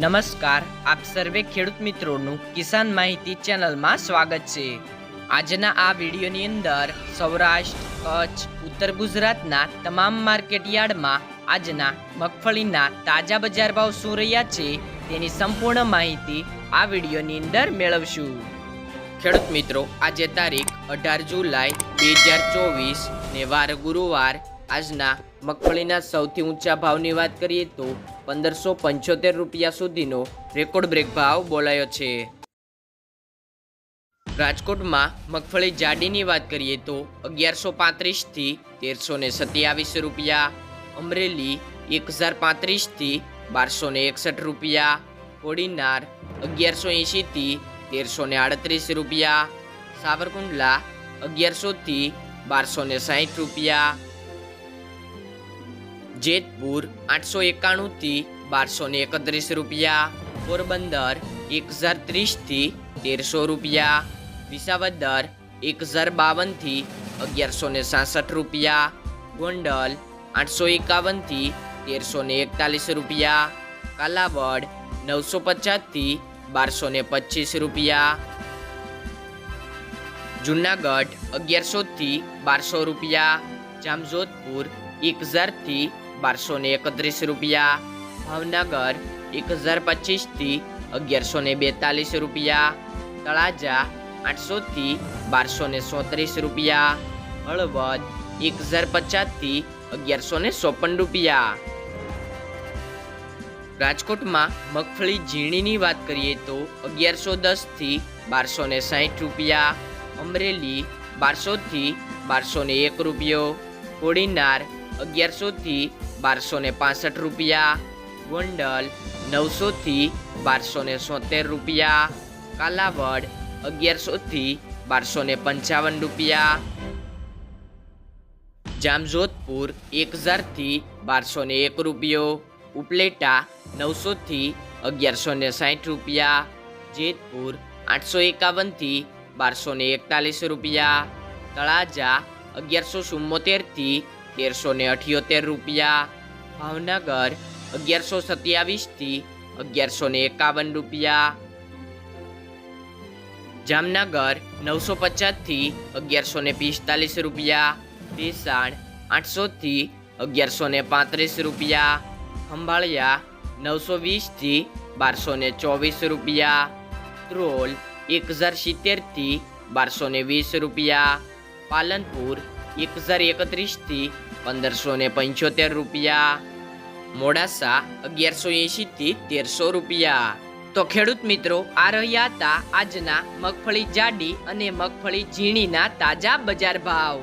નમસ્કાર, આપ સર્વે ખેડૂત મિત્રોનું કિસાન માહિતી ચેનલમાં સ્વાગત છે. આજના આ વિડીયોની અંદર સૌરાષ્ટ્ર, કચ્છ, ઉત્તર ગુજરાતના તમામ માર્કેટ યાર્ડમાં આજના મગફળીના તાજા બજાર ભાવ શું રહ્યા છે તેની સંપૂર્ણ માહિતી આ વિડીયોની અંદર મેળવશું. ખેડૂત મિત્રો, આજે તારીખ અઢાર જુલાઈ, બે હજાર ચોવીસ ને વાર ગુરુવાર આજના મગફળીના સૌથી ઊંચા ભાવની વાત કરીએ તો પંદરસો પંચોતેર રૂપિયા સુધીનો રેકોર્ડ બ્રેક ભાવ બોલાયો છે. રાજકોટમાં મગફળી જાડીની વાત કરીએ તો અગિયારસો પાંત્રીસથી તેરસો ને સત્યાવીસ રૂપિયા, અમરેલી એક હજાર પાંત્રીસથી બારસો ને એકસઠ રૂપિયા, કોડીનાર અગિયારસો એંશીથી તેરસો ને આડત્રીસ રૂપિયા, સાવરકુંડલા અગિયારસોથી બારસો ને સાહીઠ રૂપિયા જેતપુર આઠસો એકાણુંથી બારસો ને એકત્રીસ રૂપિયા, પોરબંદર એક હજાર ત્રીસથી તેરસો રૂપિયા, વિસાવદર એક હજાર બાવનથી અગિયારસો ને સાસઠ રૂપિયા, ગોંડલ આઠસો એકાવનથી તેરસો ને એકતાલીસ રૂપિયા, કાલાવડ નવસો પચાસથી બારસો ને પચીસ રૂપિયા, જુનાગઢ અગિયારસોથી બારસો રૂપિયા, જામજોધપુર એક હજારથી બારસો ને એકત્રીસ રૂપિયા, ભાવનગર એક હજાર પચીસથી અગિયારસો ને બેતાલીસ રૂપિયા, તળાજા આઠસોથી બારસો ને સોત્રીસ રૂપિયા, હળવદ એક હજાર પચાસથી અગિયારસો ને ચોપન રૂપિયા. રાજકોટમાં મગફળી ઝીણીની વાત કરીએ તો અગિયારસો દસથી બારસો ને સાહીઠ રૂપિયા, અમરેલી બારસોથી બારસો ને એક રૂપિયો, કોડીનાર અગિયારસોથી બારસો ને પાસઠ રૂપિયા. ગોંડલ નવસોથી બારસો ને સોતેર રૂપિયા. કાલાવડ અગિયારસોથી બારસો ને પંચાવન રૂપિયા. જામજોધપુર એક હજારથી બારસો ને એક રૂપિયો. ઉપલેટા નવસોથી અગિયારસો ને સાઠ રૂપિયા. જેતપુર આઠસો એકાવનથી બારસો ને એકતાલીસ રૂપિયા. તળાજા અગિયારસો ચુમ્મોતેરથી તેરસો ને અઠ્યોતેર રૂપિયા. ભાવનગર, અગિયારસો સત્યાવીસથી અગિયારસો ને એકાવન રૂપિયા. જામનગર, નવસો પચાસથી અગિયારસો ને પિસ્તાલીસ રૂપિયા. ભેસાણ, આઠસોથી અગિયારસો ને પાંત્રીસ રૂપિયા. ખંભાળિયા, નવસો વીસથી બારસો ને ચોવીસ રૂપિયા. ત્રોલ એક હજાર સિત્તેરથી બારસો ને વીસ રૂપિયા. પાલનપુર એક હજાર એકત્રીસથી પંદરસો પંચોતેર રૂપિયા. મોડાસા અગિયારસો એંશીથી તેરસો રૂપિયા. તો ખેડૂત મિત્રો, આ રહ્યા હતા આજના મગફળી જાડી અને મગફળી ઝીણીના તાજા બજાર ભાવ.